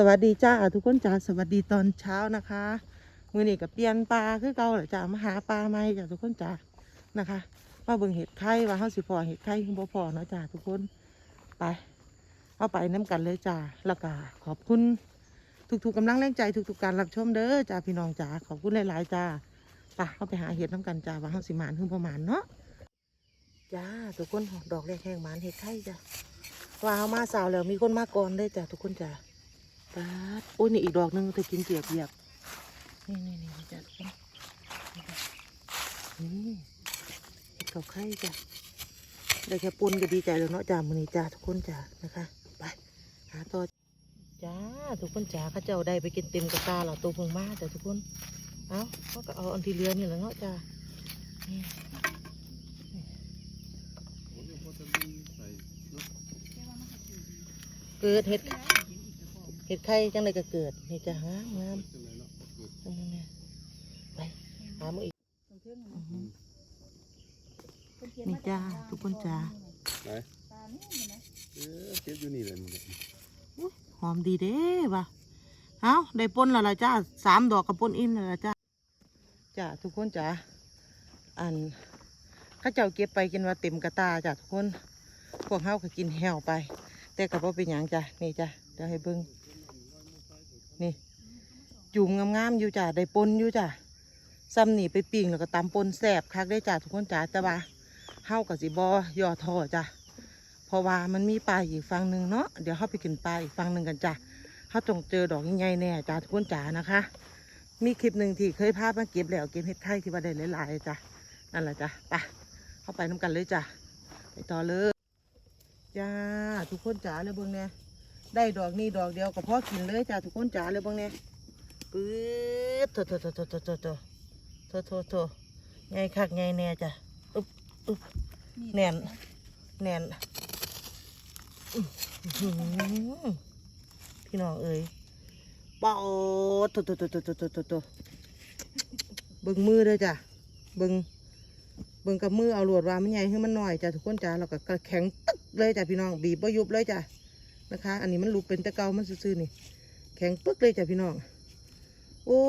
สวัสดีจ้าทุกคนจ้าสวัสดีตอนเช้านะคะมือนี้กับเปลี่ยนปลาคือเก่าแหละจ้ามาหาปลาใหม่จ้าทุกคนจ้านะคะมาเบิ่งเห็ดไข่ว่าเฮาสิพอเห็ดไข่คือบ่พอเนาะจ้าทุกคนไปเอาไปน้กันเลยจ้าแล้วก็ขอบคุณทุกๆกำลังแรงใจทุกๆการรับชมเด้อจ้าพี่น้องจ้าขอบคุณหลายๆจ้าไปเอาไปหาเห็ดน้กันจ้าว่าเฮาสิหมานคือประมาณเนาะจ้าทุกคนดอกแรกแห้งหมานเห็ดไข่จ้าว่าเอามาสาวแล้วมีคนมาก่อนเลยจ้าทุกคนจ้า ปาดโอ้ยนี่อีกดอกหนึงเธอกินเปียกเปียกนี่นี่นี่จ้ะนี่เห็ดกับไข่จ้ะได้แค่ปนก็ดีใจแล้วเนาะจ้ามือนี้จ้าทุกคนจ้านะคะ ไป หาต่อจ้าทุกคนจ้าเข้าเจ้าได้ไปกินเต็มกระตาเราตัวพงมาจ้ะทุกคนเอาเขาก็เอาอันที่เหลือนี่แหละเนาะจ้านี่เกิดเห็ด เห็ดไข่จังเลยก็เกิดนี่จะหางามนั่นน่ะไปหามาอีกอื้อหือนี่จ้าทุกคนจ้าไหนเออเก็บอยู่นี่แหละนี่อุ๊ยหอมดีเด้ว่ะเอาได้ปนแล้วล่ะจ้าสามดอกกับปนอิ่มแล้วล่ะจ้าจ้าทุกคนจ้าอันเข้าเจ้าเก็บไปกินว่าเต็มกระตาจ้าทุกคนพวกเฮาก็กินแห้วไป แต่กับว่าเป็นหยังจ้ะนี่จ้ะเดี๋ยวให้เบิ่ง นี่ จุ่มงามๆอยู่จ้ะได้ปนอยู่จ้ะซ้ำหนีไปปิ้งแล้วก็ตำปนแสบคักได้จ้ะทุกคนจ้ะแต่ว่าเฮากับสิบอย่อท่อจ้ะเพราะว่ามันมีปลาอีกฝั่งหนึ่งเนาะเดี๋ยวเฮาไปกินปลาอีกฝั่งหนึ่งกันจ้ะเฮาต้องเจอดอกใหญ่ๆแน่จ้ะทุกคนจ้ะนะคะ มีคลิปหนึ่งที่เคยพามาเก็บแล้วเก็บเห็ดไข่ที่ว่าได้หลายๆจ้ะนั่นแหละจ้ะไปเข้าไปน้ำกันเลยจ้ะไปต่อเลยจ้าทุกคนจ้าเลยเบิ่งเนี่ย ได้ดอกนี้ดอกเดียวก็พอกินเลยจ้ะทุกคนจ้าเลยบิ่งเนี่ยปื๊ดโถโถโถโถโถโถโถโถโถโถไงคักไงแน่จ้ะอึ๊บอึ๊บแน่นแน่นพี่น้องเอ้ยป่าโถโถโถโถโถโถโถโถเบิ่งมือเด้อจ้ะเบิ่งเบิ่งกับมือเอาหลวดว่ามันใหญ่ให้มันหน่อยจ้ะทุกคนจ้ะแล้วก็กระแข็งตึ๊กเลยจ้ะพี่น้องบีบบ่ยุบเลยจ้ะ นะคะ อันนี้มันรูปเป็นตะเกามันซื่อๆนี่ แข็งปึ๊กเลยจ้ะพี่น้อง โอ้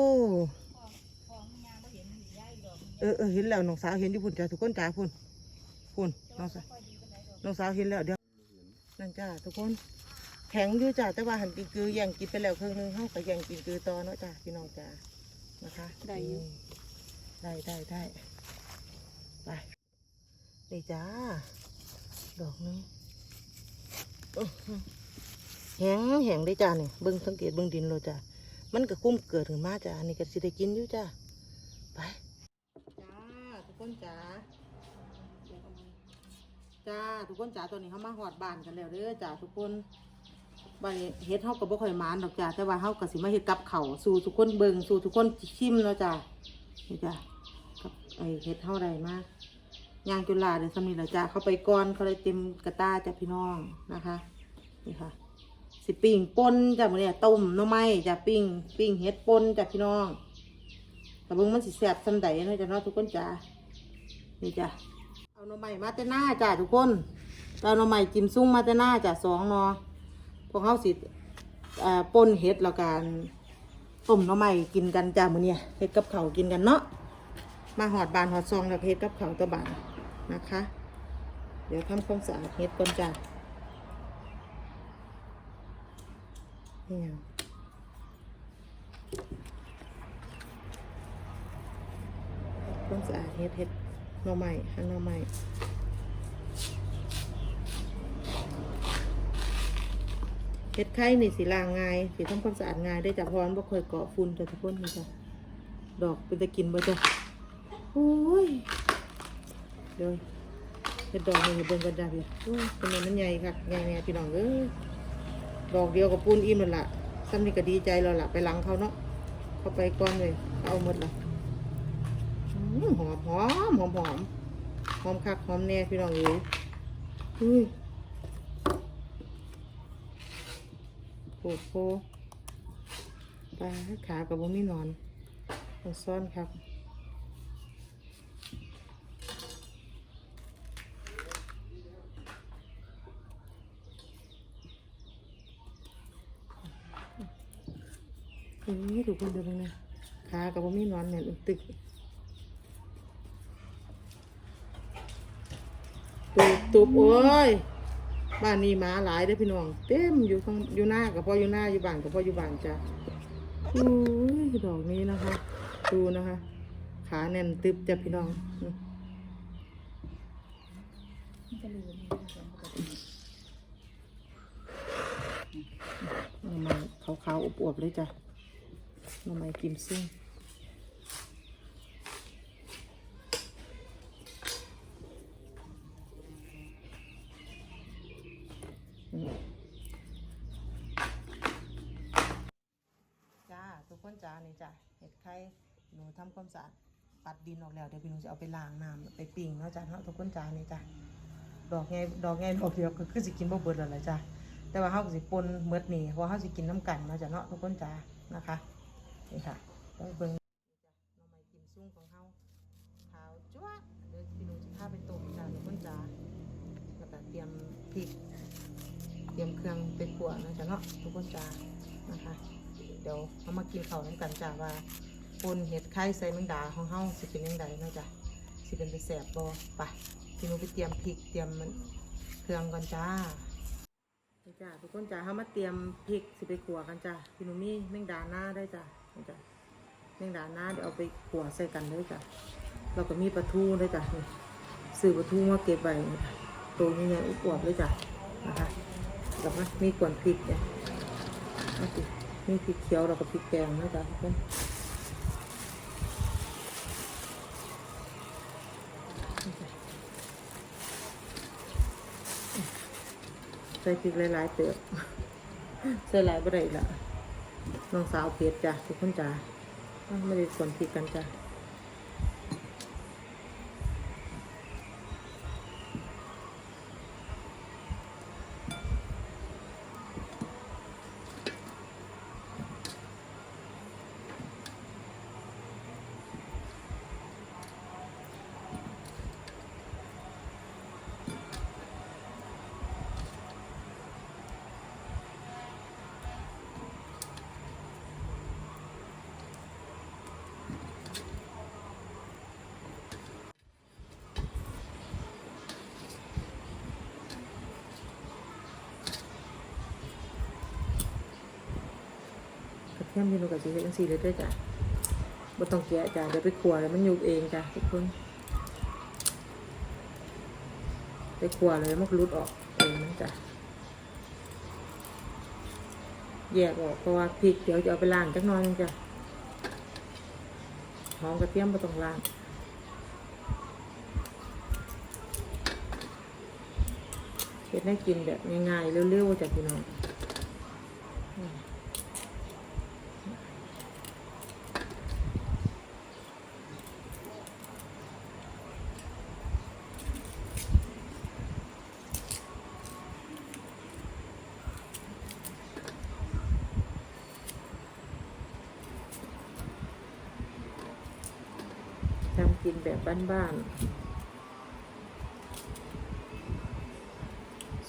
เออเออเห็นแล้วน้องสาวเห็นอยู่พุ่นจ้ะทุกคนจ้าพุ่นพุ่นน้องสาวน้องสาวเห็นแล้วเดี๋ยวนั่นจ้าทุกคน แข็งอยู่จ้าแต่ว่าหันกินคือแย่งกินไปแล้วครึ่งหนึงเขาก็แย่งกินคือต่อเนาะจ้าพี่น้องจ้านะคะ ได้อยู่มได้ได้ได้ไปนี่จ้าดอกหนึงอื้อหือ แห้งแห้งได้จ้าเนี่ยเบิ้งสังเกตเบิ้งดินเราจ้ามันก็คุ้มเกิดขึ้นมาจ้าอันนี้ก็สิได้กินอยู่จ้าไปจ้าทุกคนจ้าจ้าทุกคนจ้าตอนนี้เขามาหอดบานกันแล้วเด้อจ้าทุกคนบ้านนี้เฮ็ดเฮาก็บ่ค่อยมานดอกจ้าแต่ว่าเฮาก็สิมาเฮ็ดกับเขาสู่ทุกคนเบิ่งสู่ทุกคนชิมเนาะจ้านี่จ้ากับไอเฮ็ดเฮาได้มายางจุฬาเดี๋ยวสำนี้ละจ้าเขาไปก่อนเขาเลยเต็มกระตาจ้าพี่น้องนะคะนี่ค่ะ สิปิ้งป่นจ้ะมื้อนี้ต้มหน่อไม้จ้ะปิ้งปิ้งเห็ดป่นจ้ะพี่น้องแต่เบิ่งมันสิแซ่บซำใดเนาะจ้ะเนาะทุกคนจ้ะนี่จ้ะเอาหน่อไม้มาแต่หน้าจ้ะทุกคนเอาหน่อไม้จิ้มซุ้งมาแต่หน้าจ้ะสองหนอพวกเฮาสิอ่อป่นเห็ดแล้วกันต้มหน่อไม้กินกันจ้ะมื้อนี้เฮ็ดกับข้าวกินกันเนาะมาหอดบานหอดซองแล้วเฮ็ดกับข้าวตะบานนะคะ เดี๋ยวทำความสะอาดเฮ็ดก่อนจ้ะ นี่ต้องสะอาดเฮ็ดเฮ็ดหน่อใหม่หั่นหน่อใหม่เฮ็ดไข่นี่สิล้างง่ายสิทำความสะอาดง่ายได้จากพรบ่คอยเกาะฝุ่นจ้ะทุกคนนี่จ้ะดอกเป็นตะกินบ่จ้ะโอ้ยเดี๋ยวเฮ็ดดอกนี่ให้เบิ่งกันจ้ะพี่โอ้ยเป็นมันใหญ่ค่ะใหญ่แน่พี่น้องเอ้ย ดอกเดียวกับปูนอิ่มแล้วล่ะซ้ำนี่ก็ดีใจแล้วล่ะไปหลังเขาเนาะเขาไปก่อนเลยเขาเอาหมดละหอมหอมหอมหอมหอมคักหอมแน่พี่น้องเอ้ยอุ้ยโอ้โหปลาขากับบ่มีนอนซ่อนครับ นี่ถูกคนเดียวกันนะขากับว่ามีนอนเนี่ยนตึกตูบตูบโอ้ยบ้านนี้หมาหลายเด้พี่น้อง เต็มอยู่ข้างอยู่หน้ากับพ่ออยู่หน้าอยู่บ้านกับพ่ออยู่บ้านจ้ะอุ้ยดอกนี้นะคะ ดูนะคะ ขาแน่นตึบจ้ะพี่น้องมันขาวๆอวบๆเลยจ้ะ หน้ำมันกิมซิ่งจ้า ทุกคนจ้านี่จ้ะเห็ดไข่หนูทำความสะอาดปัดดินออกแล้วเดี๋ยวพี่หนูจะเอาไปล้างน้ำไปปิ้งเนาะจ้ะเนาะทุกคนจ้านี่จ้ะดอกไงดอกไงดอกเดียวก็คือสิกินบ่เบิดแล้วล่ะจ้ะแต่ว่าเฮาก็สิปนเมดนี่เพราะเฮาสิกินน้ำกันเนาะจ้ะเนาะทุกคนจ้านะคะ นี่ค่ะไปเบิ่งหน่อไม้กิมซุ่งของเฮาขาวจ้วเดี๋ยวพี่หนูจะพาไปต้มจ้าทุกคนจ้าแล้วก็เตรียมพริก เตรียมเครื่องไปขั่วนะจ๊ะเนาะทุกคนจ้านะคะ เดี๋ยวเอามากินข้าวน้ำกันจ้าว่าปนเห็ดไข่ใส่แมงดาของเฮาสิเป็นยังไงนะจ๊ะสิเป็นไปแสบบ่ไปพี่หนูไปเตรียมพริกเตรียมมันเครื่องก่อนจ้าจ้าทุกคนจ้าเฮามาเตรียมพริกสิไปขั่วกันจ้าพี่หนูมีแมงดาหน้าได้จ้า จ้าแมงดาหน้าเดี๋ยวเอาไปขั่วใส่กันเลยจ้ะเราก็มีปลาทูด้วยจ้ะนี่ซื้อปลาทูมาเก็บไว้ตัวนี้เนี่ยอวบเลยจ้ะนะคะแล้วก็มีกวนพริกเนี่ยมีพริกเขียวแล้วก็พริกแกงนะจ๊ะทุกคนใส่พริกหลายๆเติบใส่หลายบ่ได้ละ น้องสาวเพชรจ้ะทุกคนจ้ะไม่ได้ส่วนผิดกันจ้ะ กระเทียมนูกับสีเฮ็ดจังซี่เลยด้วยจ้ะบ่ต้องแกะจ้ะเดี๋ยวไปขัวแล้วมันยุบเองจ้ะทุกคนไปขัวเลยมันก็รุดออกเองนะจ้ะแยกออกเพราะว่าพริกเดี๋ยวจะเอาไปล้างจักหน่อยนึงจ้ะหอมกระเทียมบ่ต้องล้างเฮ็ดให้กินแบบง่ายๆเร็วๆจ้ะพี่น้องอืมทำกินแบ้านๆ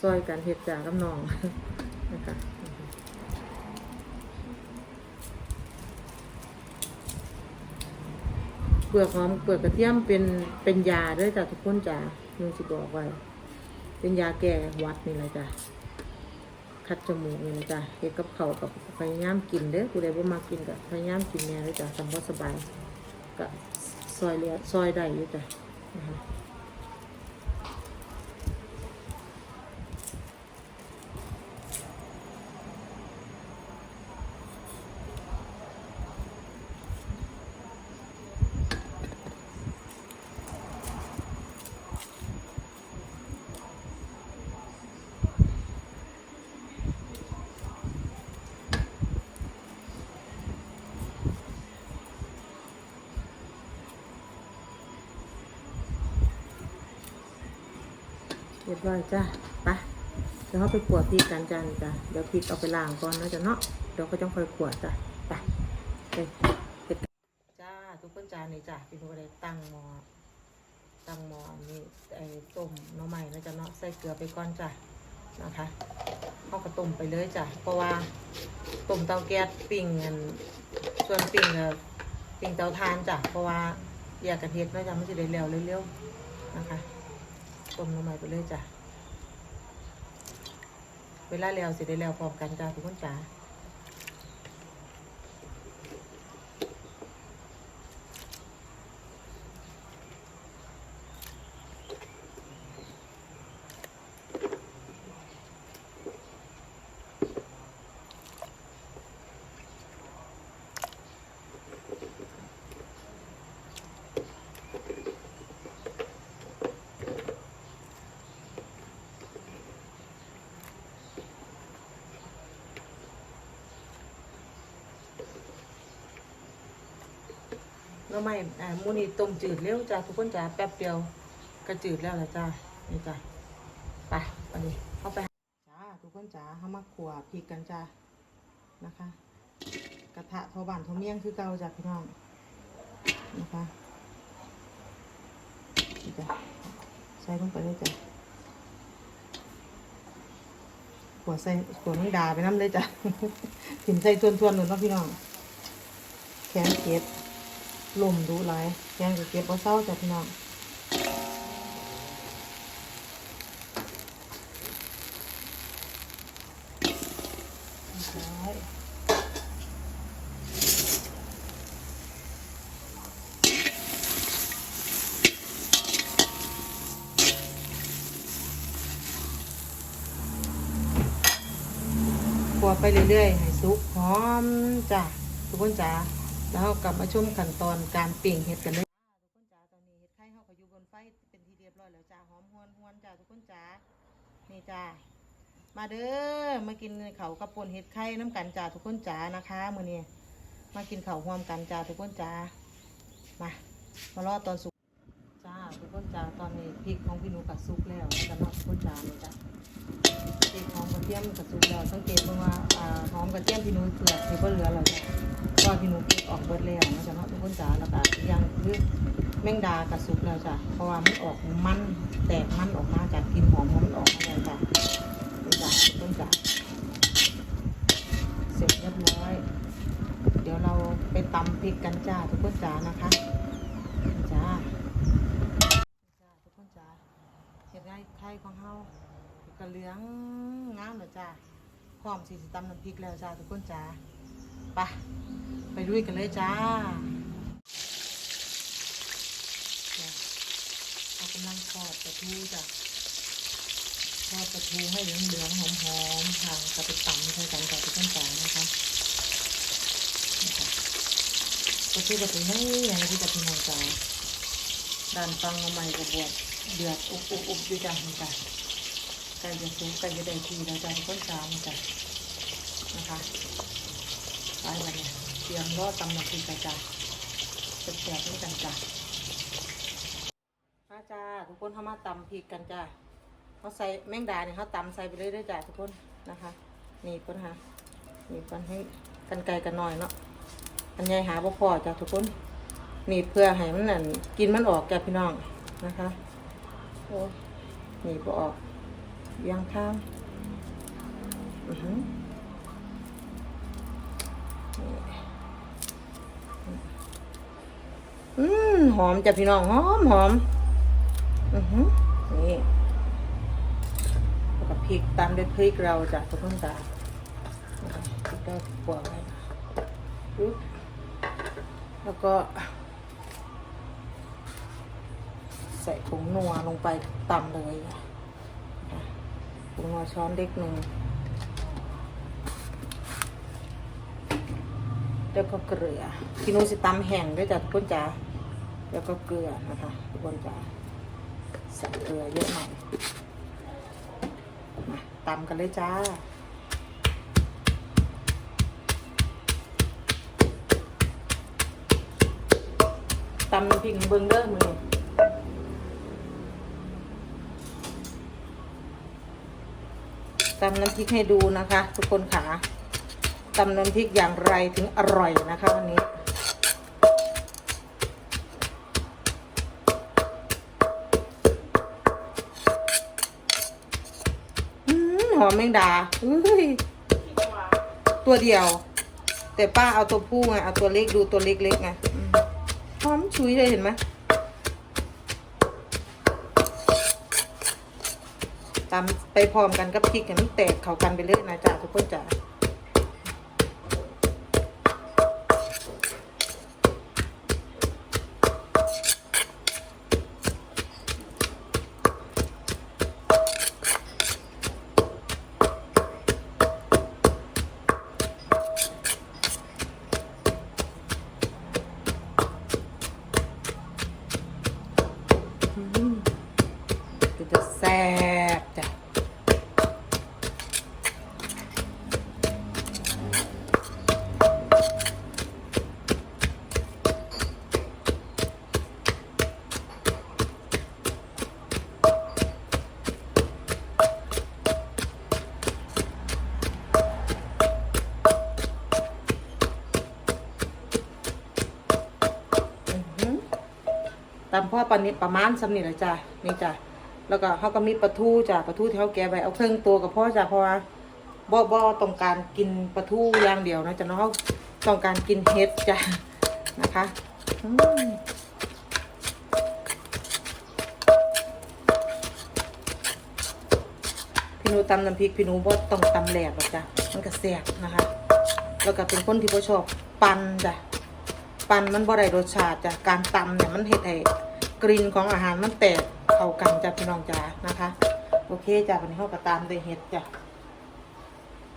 ซอยกันเห็ดจากกับน้องนะคะเปลือกหอมเปลือกกระเทียมเป็นเป็นยาด้วยจ้ะทุกคนจ้ะนึงสิบอกไว้ เป็นยาแก้หวัดนี่แหละจ้ะคัดจมูกนี่นะจ้ะเฮ็ดกับเขากับพยายามกินเด้อผู้ใดบ่มากินก็พยายามกินแน่เลยจ้ะสำบ่สบายก็ ซอยเหลือซอยได้อยู่จ้ะ รียบร้อยจ้ะไปเดี๋ยวเขาไปขวดพริกกันจ้ะนี่จ้ะเดี๋ยวพริกเอาไปล้างก่อนนะจ้ะเนาะเดี๋ยวก็ต้องคอยขวดจ้ะไปไปจ้าทุกคนจ้านี่จ้ะพี่หนูได้ตั้งหม้อตั้งหม้อนี่ไอ้ต้มหน่อไม้นะจ้ะเนาะใส่เกลือไปก่อนจ้ะนะคะเอากระต้มไปเลยจ้ะเพราะว่าต้มเตาแก๊สปิ้งอันส่วนปิ้งกับปิ้งเตาถ่านจ้ะเพราะว่าอยากกระเทียมแล้วจ้ะมันจะได้เร็วเร็วๆนะคะ ต้มลงไปไปเลยจ้ะ เวลาแล้วสิได้แล้วพร้อมกันจ้าทุกคนจ้า แล้วไม่อ่ามูนี่ต้มจืดเร็วจ้ะทุกคนจ้ะแป๊บเดียวก็จืดแล้วละจ้ะนี่จ้ะไปวันนี้เข้าไปจ้าทุกคนจ้าเข้ามาขัวพริกกันจ้ะนะคะ กระทะทอบ้านทอเมี่ยงคือเก่าจ้ะพี่น้องนะคะนี่จ้ะใส่ลงไปเลยจ้ะขัวใส่ขัวน้ำดาไปน้ำเลยจ้ะถิ่นใส่ทวนๆหนุนเนาะพี่น้อง แขนเก็บ ลมดูหลายยังจะเก็บบ่เศร้าจ้ะพี่น้องร้อยขัวไปเรื่อยๆ ให้สุกหอมจ้ะทุกคนจ้า แล้วเรากลับมาชมขั้นตอนการเปิ้งเห็ดกันเลยทุกคนจ๋าตอนนี้เห็ดไข่เฮาก็อยู่บนไฟเป็นที่เรียบร้อยแล้วจ้าหอมหวนหวนจ้าทุกคนจ๋านี่จ้ามาเด้อมากินเขากับปนเห็ดไข่น้ำกันจ้าทุกคนจ๋านะคะมื้อนี้มากินเขาวร่วมกันจ้าทุกคนจ๋ามามารอตอนสุกจ้าทุกคนจ๋าตอนนี้พริกของพี่หนูกับสุกแล้วแล้วกันเนาะทุกคนจ๋านี่จ้า พริกหอมกระเทียมกับสุกแล้วสังเกตเบิ่งว่าอ่าหอมกระเทียมพี่หนูเปลือกที่บ่เหลือแล้วจ้ะก็พี่หนูเก็บออกเบิดแล้วนะจ๊ะเนาะทุกคนจ๋าแล้วก็อีกอย่างคือแมงดากระสุกแล้วจ้ะเพราะว่ามันออกมันแตกมันออกมาจากกลิ่นหอมของมันออกมาแล้วจ้ะนี่จ้ะต้นจ้ะเสร็จเรียบร้อย เดี๋ยวเราไปตำพริกกันจ้าทุกคนจ้านะคะนี่จ้านี่จ้าทุกคนจ้าเห็ดไร่ไข่ของเฮากระเหลืองงามเลยจ้า พร้อมสีสิตำน้ำพริกแล้วจ้าทุกคนจ้าไปไปลุยกันเลยจ้าเรากำลังทอดปลาทูจ้ะทอดปลาทูให้เหลืองๆหอมๆค่ะจะไปตำใส่กันกับที่ต้นจ้านะคะนะคะปลาทูแบบนี้อย่างที่จะเป็นหอมจ้าด้านฟังมาใหม่กับบวชเดือดอุบอุบอุบอยู่จ้ะนี่จ้ะ กล้จะสุกใกล้จะได้ทีแล้วจ้ะที่ต้นจางนี่จ้ะนะคะไปกันนี่ยเตรียมรอตำหน้ำพริกกันจ้ะแซ่บๆด้วยกันจ้ะมาจ้าทุกคนเข้ามาตำพริกกันจ้าเขาใส่แมงดาเนี่ยเขาตำใส่ไปเลยได้อจ้าทุกคนนะคะนี่เพิ่นฮะนี่เพิ่นให้กันไกลกันหน่อยเนาะอันใหญ่หาบ่พอจ้าทุกคนนี่เพื่อให้มันนั่นกินมันออกจ้าพี่น้องนะคะโอ้นี่บ่ออก ยางข้างอือหือนี่อืมหอมจ้ะพี่น้องหอมหอมอือหือนี่แล้วก็พริกตามด้วยพริกเราจากทุกคนจ้านะคะพริกก็ขวางไว้ปึ๊บแล้วก็ ใส่ผงนัวลงไปตำเลยนะคะ งนัวช้อนเล็กหนึ่งแล้วก็เกลือพี่นุ้ยสิตำแห้งด้วยจ้ะทุกคนจ้าแล้วก็เกลือนะคะทุกคนจ้าใส่เกลือเยอะหน่อยมาตำกันเลยจ้าตำน้ำพริกเบิ้งเด้อมือ ตำน้ำพริกให้ดูนะคะ ทุกคนขาตำน้ำพริกอย่างไรถึงอร่อยนะคะวันนี้ หอมแมงดาตัวเดียว แต่ป้าเอาตัวผู้ไง เอาตัวเล็กดูตัวเล็กๆไงหอมชุยเลยเห็นไหม ตามไปพร้อมกันกับพริกเนี่ยมันแตกเข้ากันไปเลยนะจ๊ะทุกคนจ้ะ ตามพ่อปานนี้ประมาณสำนี่แหละจ้ะนี่จ้ะแล้วก็เขาก็มีปลาทูจ้ะปลาทูที่เขาแกะไว้เอาเครื่องตัวกับพ่อจ้ะเพราะว่าบ่บ่ต้องการกินปลาทูอย่างเดียวนะจ้ะเนาะเขาต้องการกินเห็ดจ้ะนะคะพี่หนูตำน้ำพริกพี่หนูบ่ต้องตำแหลกหรอกจ้ะมันก็แซ่บนะคะ แล้วก็เป็นคนที่บ่ชอบปั่นจ้ะปั่นมันบ่ได้รสชาติจ้ะการตำเนี่ยมันเฮ็ดให้ กลิ่นของอาหารมันแตกเข้ากันจ้ะพี่น้องจ๋านะคะ โอเคจ้ะวันนี้เฮาก็ตามด้วยเห็ดจ้ะ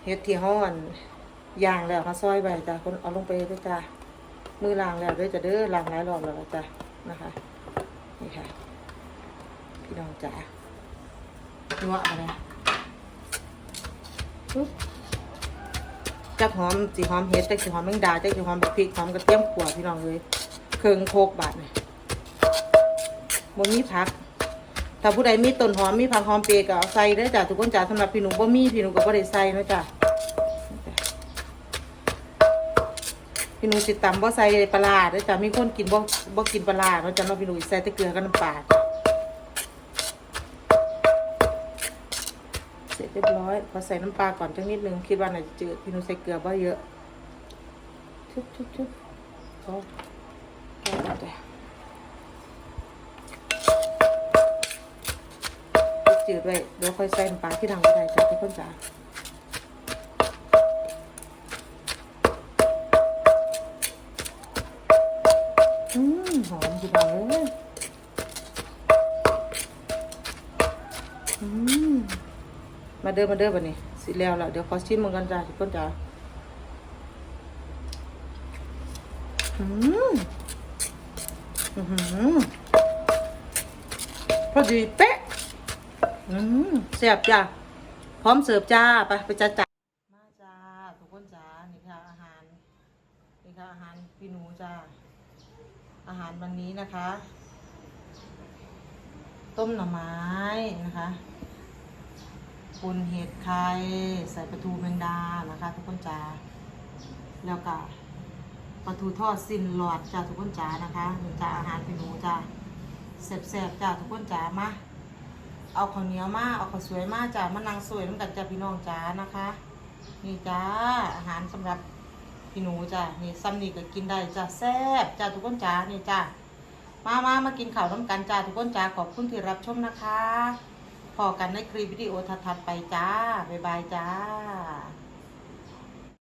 เห็ดที่เฮาอันย่างแล้วเฮาซอยไว้จ้ะคนเอาลงไปด้วยจ้ะมือล้างแล้วด้วยจะเด้อล้างหลายรอบแล้วจ้ะนะคะนี่ค่ะพี่น้องจ๋านัวอะไรจักหอมสีหอมเห็ดจักสีหอมแมงดาจักสีหอมแบบพริกหอมกระเทียมขั่วพี่น้องเลยเครื่องโคกบาทเนี่ย บ่มีผัก ถ้าผู้ใดมีต้นหอมมีผักหอมเปรย์ก็เอาใส่เด้จ้ะทุกคนจ้ะสำหรับพี่หนูบ่มีพี่หนูก็บ่ได้ใส่นะจ้ะพี่หนูสิตำบ่ใส่ปลาร้าเด้จ้ะมีคนกินบ่บ่กินปลาเนาจะเนาพี่หนูใส่แต่เกลือกับน้ำปลาเสร็จเรียบร้อยพอใส่น้ำปลาก่อนจังนิดนึงคิดว่าน่าจะจืดพี่หนูใส่เกลือบ่เยอะชุบชุบชุบพอพอแล้ว จืดไว้เดี๋ยวค่อยใส่น้ำปลาที่ดังก็ได้จ้ะทุกคนจ้าอืมหอมจีบเลยอืมมาเด้อมาเด้อบัดนี้สิแล้วละเดี๋ยวขอชิมมันกันจ้าทุกคนจ้าอืมอือหือพอดีเป๊ะ อืมเสียบจ้าพร้อมเสิร์ฟจ้าไปไปจ้าจ้ามาจ้าทุกคนจ้านี่ค่ะอาหารนี่ค่ะอาหารพี่หนูจ้าอาหารวันนี้นะคะ ต้มหน่อไม้นะคะปุนเห็ดไข่ใส่ปลาทูแมงดานะคะ ทุกคนจ้าแล้วก็ปลาทูทอดสิ้นหลอดจ้าทุกคนจ้านะคะนี่จ้าอาหารพี่หนูจ้าแซ่บๆจ้าทุกคนจ้ามา เอาข้าวเหนียวมาเอาข้าวสวยมาจ้ามานั่งสวยน้ำกันจ้าพี่น้องจ้านะคะ นี่จ้าอาหารสำหรับพี่หนูจ้านี่ซ้ำนี่ก็กินได้จ้าแซ่บจ้าทุกคนจ้านี่จ้ามามามากินข้าวน้ำกันจ้าทุกคนจ้าขอบคุณที่รับชมนะคะพอกันในคลิปวิดีโอถัดๆไปจ้าบ๊ายบายจ้า